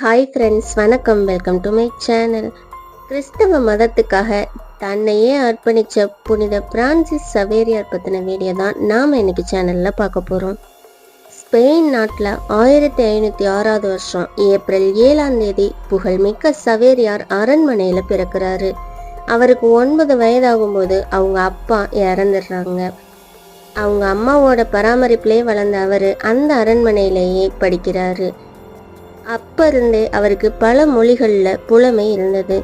Hi friends வணக்கம். Welcome to my channel கிறிஸ்தவ மதத்துக்காக தன்னையே அர்ப்பணித்த புனித பிரான்சிஸ் சவேரியார் பற்றின வீடியோ தான் நாம் இன்னைக்கு சேனலில் பார்க்க போகிறோம் ஸ்பெயின் நாட்டில் ஆயிரத்தி ஐநூற்றி ஆறாவது வருஷம் ஏப்ரல் ஏழாம் தேதி புகழ்மிக்க சவேரியார் அரண்மனையில் பிறக்கிறாரு. அவருக்கு ஒன்பது வயதாகும்போது அவங்க அப்பா இறந்துடுறாங்க. அவங்க அம்மாவோட பராமரிப்பிலே வளர்ந்த அவர் அந்த அரண்மனையிலேயே படிக்கிறாரு. அப்ப இருந்தே அவருக்கு பல மொழிகளில் புலமை இருந்தது.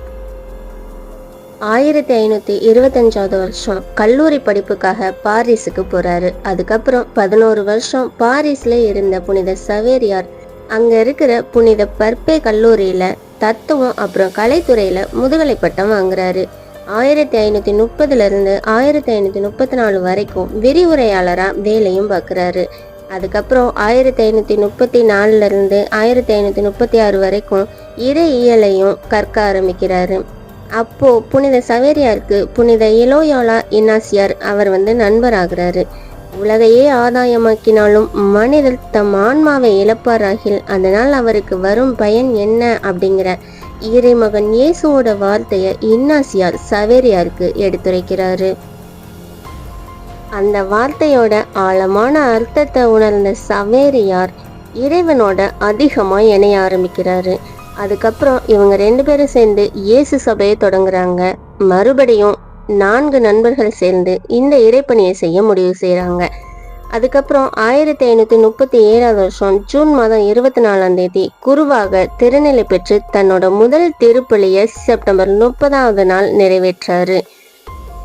ஆயிரத்தி ஐநூற்றி இருபத்தஞ்சாவது வருஷம் கல்லூரி படிப்புக்காக பாரிஸுக்கு போறாரு. அதுக்கப்புறம் பதினோரு வருஷம் பாரிஸ்ல இருந்த புனித சவேரியார். அங்க இருக்கிற புனித பற்பே கல்லூரியில தத்துவம் அப்புறம் கலைத்துறையில முதுகலை பட்டம் வாங்குறாரு. ஆயிரத்தி ஐநூத்தி முப்பதுல இருந்து ஆயிரத்தி ஐநூத்தி முப்பத்தி நாலு வரைக்கும் விரிவுரையாளரா வேலையும் பார்க்குறாரு அதுக்கப்புறம் ஆயிரத்தி ஐநூற்றி முப்பத்தி நாலுலேருந்து ஆயிரத்தி ஐநூற்றி முப்பத்தி ஆறு வரைக்கும் இறையியலையும் கற்க ஆரம்பிக்கிறாரு. அப்போது புனித சவேரியாருக்கு புனித இலோயோலா இன்னாசியார் அவர் வந்து நண்பராகிறாரு. உலகையே ஆதாயமாக்கினாலும் மனிதர் தம் ஆன்மாவை இழப்பாராகில் அதனால் அவருக்கு வரும் பயன் என்ன அப்படிங்கிற இறைமகன் இயேசுவோட வார்த்தையை இன்னாசியார் சவேரியாருக்கு எடுத்துரைக்கிறாரு. அந்த வார்த்தையோட ஆழமான அர்த்தத்தை உணர்ந்த சவேரியார் இறைவனோட அதிகமாக இணைய ஆரம்பிக்கிறாரு. அதுக்கப்புறம் இவங்க ரெண்டு பேரும் சேர்ந்து இயேசு சபையை தொடங்குறாங்க. மறுபடியும் நான்கு நண்பர்கள் சேர்ந்து இந்த இறைப்பணியை செய்ய முடிவு செய்கிறாங்க அதுக்கப்புறம் ஆயிரத்தி ஐநூற்றி முப்பத்தி ஏழாவது வருஷம் ஜூன் மாதம் இருபத்தி நாலாம் தேதி குருவாக திருநிலை பெற்று தன்னோட முதல் திருப்பலியை செப்டம்பர் முப்பதாவது நாள் நிறைவேற்றாரு.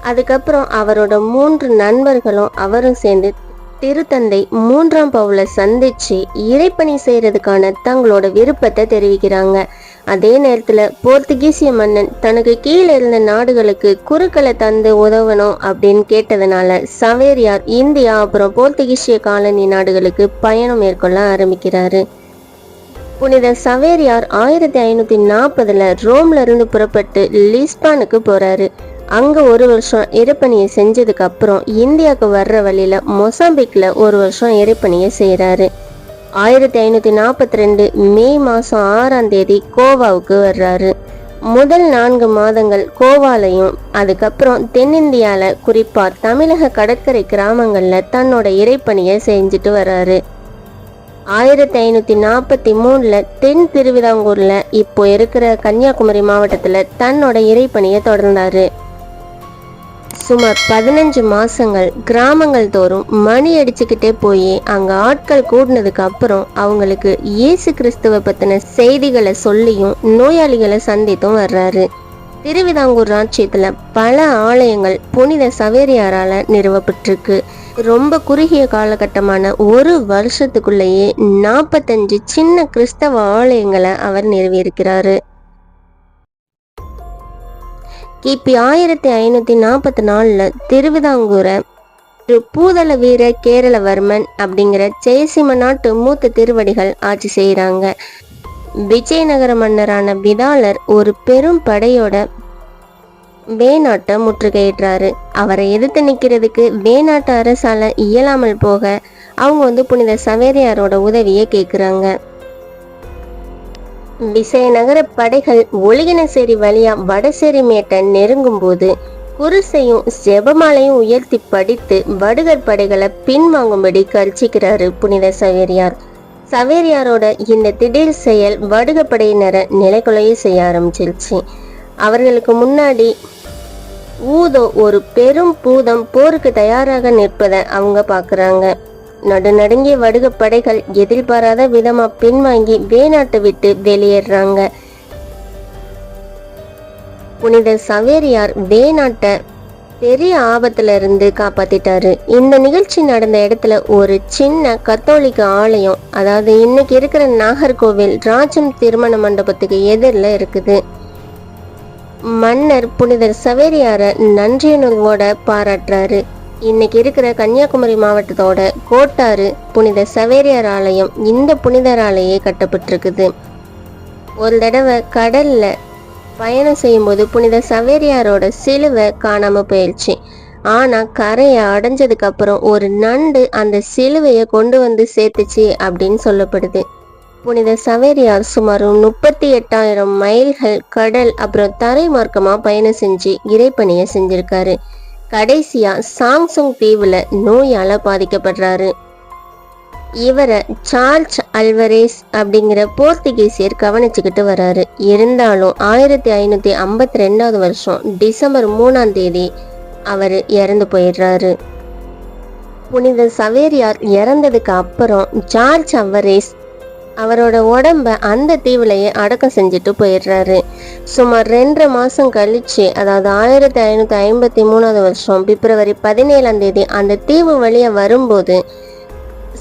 அதுக்கப்புறம் அவரோட மூன்று நண்பர்களும் அவரும் சேர்ந்து திருத்தந்தை மூன்றாம் பவுல சந்திச்சு இறைப்பணி செய்யறதுக்கான தங்களோட விருப்பத்தை தெரிவிக்கிறாங்க. அதே நேரத்துல போர்த்துகீசிய மன்னன் தனக்கு கீழே இருந்த நாடுகளுக்கு குறுக்களை தந்து உதவணும் அப்படின்னு கேட்டதுனால சவேரியார் இந்தியா அப்புறம் போர்த்துகீசிய காலனி நாடுகளுக்கு பயணம் மேற்கொள்ள ஆரம்பிக்கிறாரு. புனித சவேரியார் ஆயிரத்தி ஐநூத்தி நாற்பதுல ரோம்ல இருந்து புறப்பட்டு லிஸ்பானுக்கு போறாரு. அங்கே ஒரு வருஷம் இறைப்பணியை செஞ்சதுக்கப்புறம் இந்தியாவுக்கு வர்ற வழியில் மொசாம்பிக்கில் ஒரு வருஷம் இறைப்பணியை செய்கிறாரு ஆயிரத்தி ஐநூற்றி நாற்பத்தி ரெண்டு மே மாதம் ஆறாம் தேதி கோவாவுக்கு வர்றாரு. முதல் நான்கு மாதங்கள் கோவாலையும் அதுக்கப்புறம் தென்னிந்தியாவில் குறிப்பாக தமிழக கடற்கரை கிராமங்களில் தன்னோட இறைப்பணியை செஞ்சுட்டு வர்றாரு. ஆயிரத்தி ஐநூற்றி நாற்பத்தி மூணில் தென் திருவிதாங்கூரில் இப்போ இருக்கிற கன்னியாகுமரி மாவட்டத்தில் தன்னோட இறைப்பணியை தொடர்ந்தாரு. சுமார் பதினஞ்சு மாசங்கள் கிராமங்கள் தோறும் மணி அடிச்சுக்கிட்டே போய் அங்க ஆட்கள் கூடினதுக்கு அப்புறம் அவங்களுக்கு இயேசு கிறிஸ்துவ பத்தின செய்திகளை சொல்லியும் நோயாளிகளை சந்தித்தும் வர்றாரு. திருவிதாங்கூர் ராஜ்யத்துல பல ஆலயங்கள் புனித சவேரியாரால நிறுவப்பட்டிருக்கு. ரொம்ப குறுகிய காலகட்டமான ஒரு வருஷத்துக்குள்ளேயே நாற்பத்தஞ்சு சின்ன கிறிஸ்தவ ஆலயங்களை அவர் நிறுவியிருக்கிறாரு. கிபி ஆயிரத்தி ஐநூத்தி நாற்பத்தி நாலுல திருவிதாங்கூரை திரு பூதள வீர கேரளவர்மன் அப்படிங்கிற ஜெயசிம்ம நாட்டு மூத்த திருவடிகள் ஆட்சி செய்கிறாங்க விஜயநகர மன்னரான விதாலர் ஒரு பெரும் படையோட வேநாட்டை முற்றுகையிடுறாரு. அவரை எதிர்த்து நிற்கிறதுக்கு வேநாட்டு அரசால இயலாமல் போக அவங்க வந்து புனித சவேரியாரோட உதவியை கேட்குறாங்க விசயநகர படைகள் ஒளிகினசேரி வழியா வடசேரி மேட்டை நெருங்கும் போது குருசையும் ஜெபமாலையும் உயர்த்தி படித்து வடுகர் படைகளை பின்வாங்கும்படி கர்ச்சிக்கிறாரு புனித சவேரியார். சவேரியாரோட இந்த திடீர் செயல் வடுக படையினரை நிலைக்குலைய செய்ய ஆரம்பிச்சிருச்சு. அவர்களுக்கு முன்னாடி ஊதோ ஒரு பெரும் பூதம் போருக்கு தயாராக நிற்பதை அவங்க பார்க்குறாங்க. நடுநடுங்கிய வடுக படைகள் எதிர்பாராத விதமா பின்வாங்கி வேநாட்டை விட்டு வெளியேறாங்க. புனித சவேரியார் வேநாட்டை பெரிய ஆபத்துல இருந்து காப்பாத்திட்டாரு. இந்த நிகழ்ச்சி நடந்த இடத்துல ஒரு சின்ன கத்தோலிக்க ஆலயம் அதாவது இன்னைக்கு இருக்கிற நாகர்கோவில் ராஜம் திருமண மண்டபத்துக்கு எதிரில் இருக்குது. மன்னர் புனிதர் சவேரியார நன்றியுணர்வோட பாராட்டுறாரு. இன்னைக்கு இருக்கிற கன்னியாகுமரி மாவட்டத்தோட கோட்டாறு புனித சவேரியார் ஆலயம் இந்த புனிதர் ஆலையே கட்டப்பட்டிருக்குது. ஒரு தடவை கடல்ல பயணம் செய்யும்போது புனித சவேரியாரோட சிலுவை காணாம போயிடுச்சு ஆனா கரையை அடைஞ்சதுக்கு அப்புறம் ஒரு நண்டு அந்த சிலுவையை கொண்டு வந்து சேர்த்துச்சு அப்படின்னு சொல்லப்படுது. புனித சவேரியார் சுமார் முப்பத்தி எட்டாயிரம் மைல்கள் கடல் அப்புறம் தரை மார்க்கமா பயணம் செஞ்சு இறைப்பணியை செஞ்சிருக்காரு. கடைசியா சாங்சுங் தீவுல நோயால பாதிக்கப்படுறாரு. இவரை சார்ஜ் அல்வரேஸ் அப்படிங்கிற போர்த்துகீசியர் கவனிச்சுக்கிட்டு வராரு. இருந்தாலும் ஆயிரத்தி ஐநூத்தி ஐம்பத்தி ரெண்டாவது வருஷம் டிசம்பர் மூணாம் தேதி அவர் இறந்து போயிடுறாரு. புனித சவேரியார் இறந்ததுக்கு அப்புறம் ஜார்ஜ் அவரேஸ் அவரோட உடம்ப அந்த தீவுலையே அடக்கம் செஞ்சுட்டு போயிடுறாரு. சுமார் ரெண்டரை மாதம் கழிச்சு அதாவது ஆயிரத்தி ஐநூற்றி ஐம்பத்தி மூணாவது வருஷம் பிப்ரவரி பதினேழாம் தேதி அந்த தீவு வழியை வரும்போது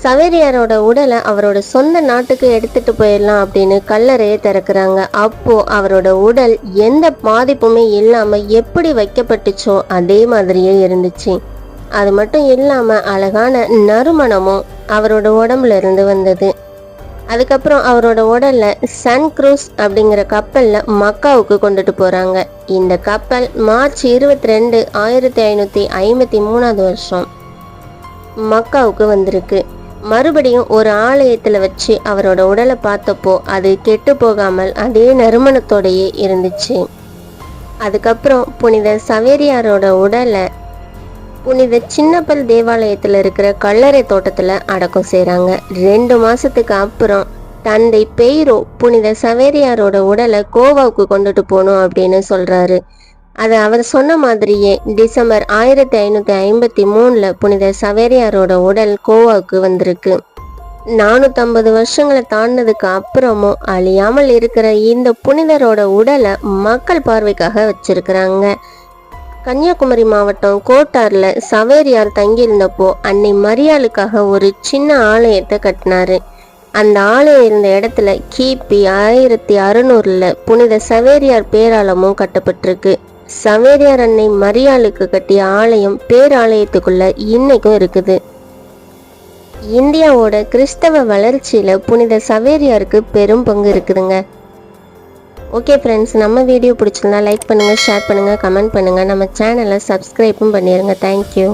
சவேரியாரோட உடலை அவரோட சொந்த நாட்டுக்கு எடுத்துட்டு போயிடலாம் அப்படின்னு கல்லறையை திறக்கிறாங்க. அப்போ அவரோட உடல் எந்த பாதிப்புமே இல்லாம எப்படி வைக்கப்பட்டுச்சோ அதே மாதிரியே இருந்துச்சு. அது மட்டும் இல்லாம அழகான நறுமணமும் அவரோட உடம்புல இருந்து வந்தது. அதுக்கப்புறம் அவரோட உடல்ல சன் குரூஸ் அப்படிங்கிற கப்பல்ல மக்காவுக்கு கொண்டுட்டு போறாங்க. இந்த கப்பல் மார்ச் இருபத்தி ரெண்டு ஆயிரத்தி ஐநூத்தி ஐம்பத்தி மூணாவது வருஷம் மக்காவுக்கு வந்திருக்கு. மறுபடியும் ஒரு ஆலயத்துல வச்சு அவரோட உடலை பார்த்தப்போ அது கெட்டு போகாமல் அதே நறுமணத்தோடையே இருந்துச்சு. அதுக்கப்புறம் புனித சவேரியாரோட உடலை புனித சின்னப்பல் தேவாலயத்தில் இருக்கிற கல்லறை தோட்டத்தில் அடக்கம் செய்கிறாங்க ரெண்டு மாதத்துக்கு அப்புறம் தந்தை பெய்ரோ புனித சவேரியாரோட உடலை கோவாவுக்கு கொண்டுட்டு போகணும் அப்படின்னு சொல்கிறாரு அது அவர் சொன்ன மாதிரியே டிசம்பர் ஆயிரத்தி ஐநூற்றி ஐம்பத்தி மூணில் புனித சவேரியாரோட உடல் கோவாவுக்கு வந்திருக்கு. நானூற்றம்பது வருஷங்களை தாண்டினதுக்கு அப்புறமும் அழியாமல் இருக்கிற இந்த புனிதரோட உடலை மக்கள் பார்வைக்காக வச்சிருக்கிறாங்க. கன்னியாகுமரி மாவட்டம் கோட்டாரில் சவேரியார் தங்கியிருந்தப்போ அன்னை மரியாளுக்காக ஒரு சின்ன ஆலயத்தை கட்டினாரு. அந்த ஆலயம் இருந்த இடத்துல கிபி ஆயிரத்தி அறுநூறில் புனித சவேரியார் பேராலமும் கட்டப்பட்டிருக்கு. சவேரியார் அன்னை மரியாளுக்கு கட்டிய ஆலயம் பேராலயத்துக்குள்ள இன்னைக்கும் இருக்குது. இந்தியாவோட கிறிஸ்தவ வளர்ச்சியில புனித சவேரியாருக்கு பெரும் பங்கு இருக்குதுங்க. ஓகே ஃப்ரெண்ட்ஸ் நம்ம வீடியோ பிடிச்சிருந்தா லைக் பண்ணுங்கள் ஷேர் பண்ணுங்கள் கமெண்ட் பண்ணுங்கள் நம்ம சேனலை சப்ஸ்கிரைப்பும் பண்ணிடுங்க தேங்க்யூ